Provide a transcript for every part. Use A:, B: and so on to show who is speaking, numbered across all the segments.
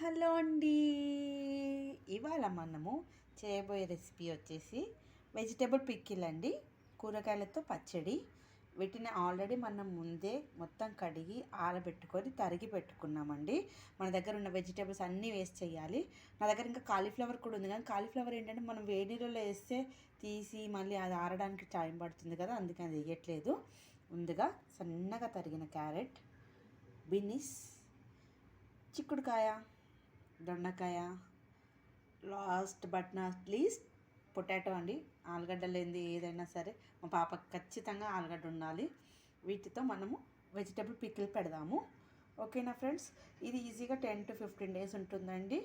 A: Hello అండి. ఇవాళ మనము చేయబోయే రెసిపీ వచ్చేసి వెజిటేబుల్ పిక్కిల్ అండి కూరగాయలతో పచ్చడి. వీటిని ఆల్రెడీ మనం ముందే మొత్తం కడిగి ఆరబెట్టుకొని తరిగి పెట్టుకున్నామండి. మన దగ్గర ఉన్న వెజిటేబుల్స్ అన్నీ వేస్ట్ చేయాలి. నా దగ్గర ఇంకా కాలీఫ్లవర్ కూడా ఉంది కానీ కాలీఫ్లవర్ ఏంటంటే మనం వేడి నీళ్ళలో వేస్తే తీసి మళ్ళీ అది ఆరడానికి టైం పడుతుంది కదా అందుకని అది వేయట్లేదు. ముందుగా సన్నగా తరిగిన క్యారెట్ బినిస్ చిక్కుడుకాయ దొండకాయ. Last but not least potato అండి. ఆలుగడ్డ లేనిది ఏదైనా సరే మా పాపకు ఖచ్చితంగా ఆలుగడ్డ ఉండాలి. వీటితో మనము వెజిటబుల్ పికిల్ పెడదాము. ఓకేనా ఫ్రెండ్స్ ఇది ఈజీగా టెన్ టు ఫిఫ్టీన్ డేస్ ఉంటుందండి.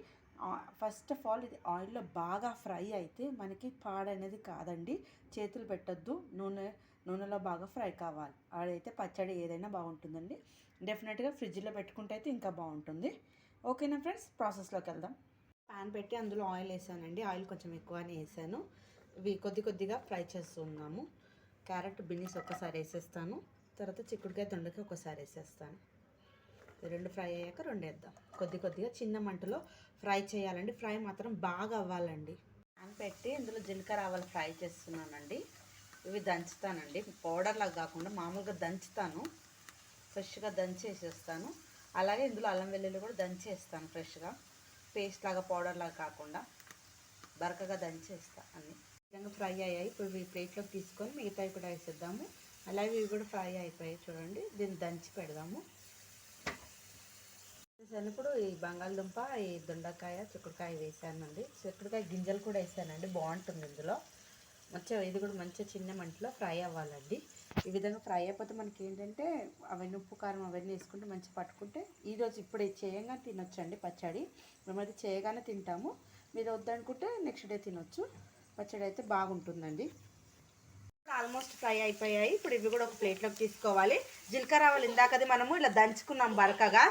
A: ఫస్ట్ ఆఫ్ ఆల్ ఇది ఆయిల్లో బాగా ఫ్రై అయితే మనకి పాడనేది కాదండి. చేతులు పెట్టొద్దు. నూనె నూనెలో బాగా ఫ్రై కావాలి. అదైతే పచ్చడి ఏదైనా బాగుంటుందండి. డెఫినెట్గా ఫ్రిడ్జ్లో పెట్టుకుంటే అయితే ఇంకా బాగుంటుంది. ఓకేనా ఫ్రెండ్స్? ప్రాసెస్లోకి వెళ్దాం. పాన్ పెట్టి అందులో ఆయిల్ వేసానండి. ఆయిల్ కొంచెం ఎక్కువనే వేసాను. ఇవి కొద్ది కొద్దిగా ఫ్రై చేస్తున్నాము. క్యారెట్ బిన్నీస్ ఒక్కసారి వేసేస్తాను. తర్వాత చిక్కుడుకాయ దొండకాయ ఒకసారి వేసేస్తాను. రెండు ఫ్రై అయ్యాక రెండు వేద్దాం. కొద్ది కొద్దిగా చిన్న మంటలో ఫ్రై చేయాలండి. ఫ్రై మాత్రం బాగా అవ్వాలండి. పాన్ పెట్టి ఇందులో జీలకర్ర ఆవాలు ఫ్రై చేస్తున్నానండి. ఇవి దంచుతానండి. పౌడర్లా కాకుండా మామూలుగా దంచుతాను. ఫ్రెష్గా దంచి వేసేస్తాను అలాగే ఇందులో అల్లం వెల్లుల్లి కూడా దంచేస్తాను ఫ్రెష్గా. పేస్ట్ లాగా పౌడర్ లాగా కాకుండా బరకగా దంచేస్తా అన్ని. విధంగా ఫ్రై అయ్యాయి. ఇప్పుడు ఇవి ప్లేట్లోకి తీసుకొని మిగతావి కూడా వేసేద్దాము. అలాగే ఇవి కూడా ఫ్రై అయిపోయాయి చూడండి. దీన్ని దంచి పెడదాము. వేసాను ఇప్పుడు ఈ బంగాళదుంప ఈ దొండకాయ చిక్కుడుకాయ వేసానండి. చిక్కుడుకాయ గింజలు కూడా వేసానండి. బాగుంటుంది ఇందులో. మంచిగా ఇది కూడా మంచిగా చిన్న మంటలో ఫ్రై అవ్వాలండి. ఈ విధంగా ఫ్రై అయిపోతే మనకి ఏంటంటే అవన్నీ ఉప్పు కారం అవన్నీ వేసుకుంటే మంచిగా పట్టుకుంటే ఈరోజు ఇప్పుడు చేయగానే తినొచ్చండి పచ్చడి. మేమైతే చేయగానే తింటాము. మీరు వద్దనుకుంటే నెక్స్ట్ డే తినొచ్చు. పచ్చడి అయితే బాగుంటుందండి. ఆల్మోస్ట్ ఫ్రై అయిపోయాయి. ఇప్పుడు ఇవి కూడా ఒక ప్లేట్లోకి తీసుకోవాలి. జీలకర్ర ఆవాలు ఇందాకది మనము ఇలా దంచుకున్నాం బరకగా.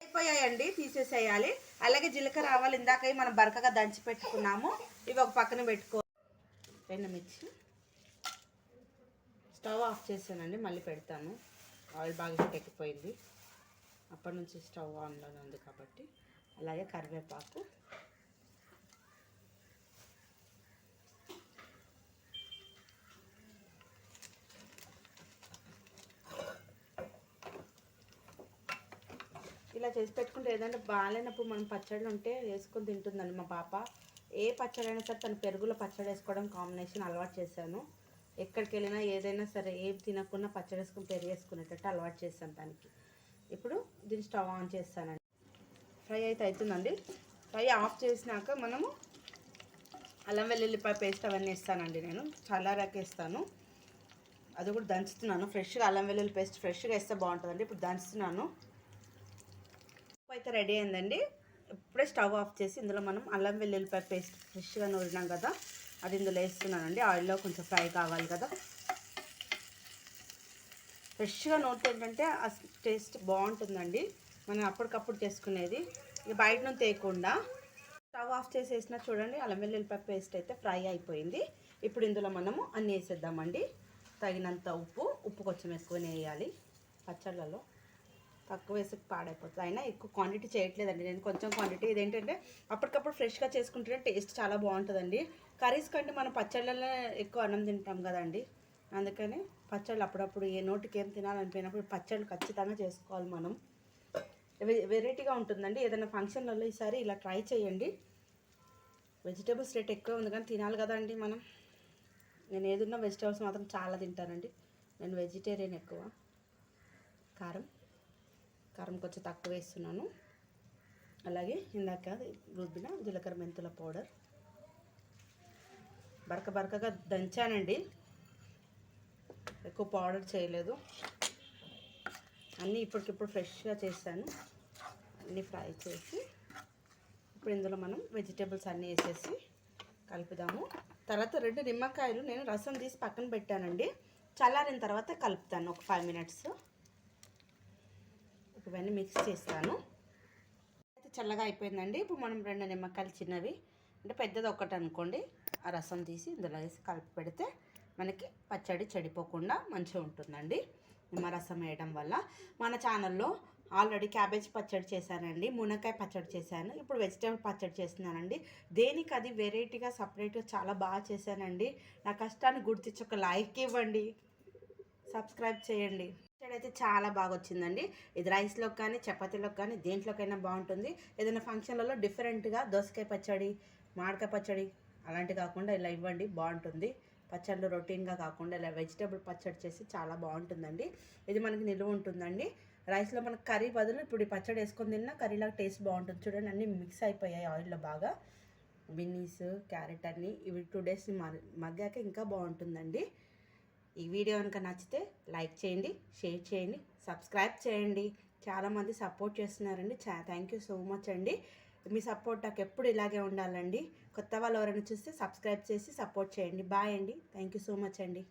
A: అయిపోయాయండి తీసేసేయాలి. అలాగే జీలకర్ర ఆవాలు ఇందాక మనం బరకగా దంచి పెట్టుకున్నాము. ఇవి ఒక పక్కన పెట్టుకో మిర్చి. స్టవ్ ఆఫ్ చేశానండి మళ్ళీ పెడతాను. ఆయిల్ బాగా హీట్ ఎక్కిపోయింది. అప్పటి నుంచి స్టవ్ ఆన్లోనే ఉంది కాబట్టి. అలాగే కరివేపాకు. ఇలా చేసి పెట్టుకుంటే ఏదంటే బాగాలేనప్పుడు మనం పచ్చళ్ళు ఉంటే వేసుకొని తింటుందండి మా పాప. ఏ పచ్చడి అయినా సరే తను పెరుగులో పచ్చడి వేసుకోవడం కాంబినేషన్ అలవాటు చేశాను. ఎక్కడికి వెళ్ళినా ఏదైనా సరే ఏం తినకుండా పచ్చడి వేసుకుని పెరుగు వేసుకునేటట్టు అలవాటు చేస్తాను దానికి. ఇప్పుడు దీన్ని స్టవ్ ఆన్ చేస్తానండి. ఫ్రై అయితే అవుతుందండి ఫ్రై ఆఫ్ చేసినాక మనము అల్లం వెల్లుల్లిపాయ పేస్ట్ అవన్నీ వేస్తానండి నేను. చల్లారాకేస్తాను అది కూడా దంచుతున్నాను. ఫ్రెష్గా అల్లం వెల్లుల్లి పేస్ట్ ఫ్రెష్గా వేస్తే బాగుంటుందండి. ఇప్పుడు దంచుతున్నాను. అయితే రెడీ అయిందండి. ఇప్పుడే స్టవ్ ఆఫ్ చేసి ఇందులో మనం అల్లం వెల్లుల్లిపాయ పేస్ట్ ఫ్రెష్గా నూరినాం కదా. అది ఇందులో వేస్తున్నానండి. ఆయిల్లో కొంచెం ఫ్రై కావాలి కదా. ఫ్రెష్గా నూనె ఏంటంటే ఆ టేస్ట్ బాగుంటుందండి. మనం అప్పటికప్పుడు చేసుకునేది. ఇక బయట నుంచి తేయకుండా స్టవ్ ఆఫ్ చేసేసిన చూడండి అల్లం వెల్లుల్లిపాయ పేస్ట్ అయితే ఫ్రై అయిపోయింది. ఇప్పుడు ఇందులో మనము అన్నీ వేసేద్దామండి. తగినంత ఉప్పు ఉప్పు కొంచెం ఎక్కువనే వేయాలి పచ్చళ్ళలో. తక్కువ వేసి పాడైపోతుంది. అయినా ఎక్కువ క్వాంటిటీ చేయట్లేదండి. నేను కొంచెం క్వాంటిటీ ఇదేంటంటే అప్పటికప్పుడు ఫ్రెష్గా చేసుకుంటే టేస్ట్ చాలా బాగుంటుందండి. కర్రీస్ కంటే మనం పచ్చళ్ళలో ఎక్కువ అన్నం తింటాం కదండి. అందుకని పచ్చళ్ళు అప్పుడప్పుడు ఏ నోటికి ఏం తినాలనిపోయినప్పుడు పచ్చళ్ళు ఖచ్చితంగా చేసుకోవాలి మనం. వెరైటీగా ఉంటుందండి. ఏదైనా ఫంక్షన్లలో ఈసారి ఇలా ట్రై చేయండి. వెజిటేబుల్స్ రేట్ ఎక్కువ ఉంది కానీ తినాలి కదండి మనం. నేను ఏదున్నా వెజిటేబుల్స్ మాత్రం చాలా తింటానండి. నేను వెజిటేరియన్ ఎక్కువ. కారం? కారం కొంచెం తక్కువ వేస్తున్నాను. అలాగే ఇందాక రుబ్బిన జీలకర్ర మెంతుల పౌడర్. బరక బరకగా దంచానండి. ఎక్కువ పౌడర్ చేయలేదు. అన్నీ ఇప్పటికిప్పుడు ఫ్రెష్గా చేశాను. అన్నీ ఫ్రై చేసి ఇప్పుడు ఇందులో మనం వెజిటేబుల్స్ అన్నీ వేసేసి కలుపుదాము. తర్వాత రెండు నిమ్మకాయలు నేను రసం తీసి పక్కన పెట్టానండి. చల్లారిన తర్వాత కలుపుతాను ఒక ఫైవ్ మినిట్స్. ఇవన్నీ మిక్స్ చేస్తాను. అయితే చల్లగా అయిపోయిందండి. ఇప్పుడు మనం రెండు నిమ్మకాయలు చిన్నవి అంటే పెద్దది ఒకటి అనుకోండి. ఆ రసం తీసి ఇందులో వేసి కలిపి పెడితే మనకి పచ్చడి చెడిపోకుండా మంచిగా ఉంటుందండి. నిమ్మరసం వేయడం వల్ల. మన ఛానల్లో ఆల్రెడీ క్యాబేజ్ పచ్చడి చేశానండి. మునక్కాయ పచ్చడి చేశాను. ఇప్పుడు వెజిటేబుల్ పచ్చడి చేస్తున్నానండి. దేనికి అది వెరైటీగా సపరేట్గా చాలా బాగా చేశానండి. నా కష్టాన్ని గుర్తించి ఒక లైక్ ఇవ్వండి. సబ్స్క్రైబ్ చేయండి. అయితే చాలా బాగా వచ్చిందండి ఇది రైస్లోకి కానీ చపాతీలోకి కానీ దేంట్లోకైనా బాగుంటుంది. ఏదైనా ఫంక్షన్లలో డిఫరెంట్గా దోసకాయ పచ్చడి మామిడికాయ పచ్చడి అలాంటి కాకుండా ఇలా ఇవ్వండి బాగుంటుంది. పచ్చళ్ళు రొటీన్గా కాకుండా ఇలా వెజిటేబుల్ పచ్చడి చేసి చాలా బాగుంటుందండి. ఇది మనకి నిలువ ఉంటుందండి. రైస్లో మనకు కర్రీ బదులు ఇప్పుడు ఈ పచ్చడి వేసుకొని తిన్నా కర్రీలాగా టేస్ట్ బాగుంటుంది. చూడండి అన్నీ మిక్స్ అయిపోయాయి ఆయిల్లో బాగా. బిన్నీస్ క్యారెట్ అన్నీ ఇవి టూ డేస్ మగ్గాక ఇంకా బాగుంటుందండి. ఈ వీడియో కనుక నచ్చితే లైక్ చేయండి షేర్ చేయండి సబ్స్క్రైబ్ చేయండి. చాలామంది సపోర్ట్ చేస్తున్నారండి. చా థ్యాంక్ యూ సో మచ్ అండి. మీ సపోర్ట్ నాకు ఎప్పుడు ఇలాగే ఉండాలండి. కొత్త వాళ్ళు ఎవరైనా చూస్తే సబ్స్క్రైబ్ చేసి సపోర్ట్ చేయండి. బాయ్ అండి. థ్యాంక్ యూ సో మచ్ అండి.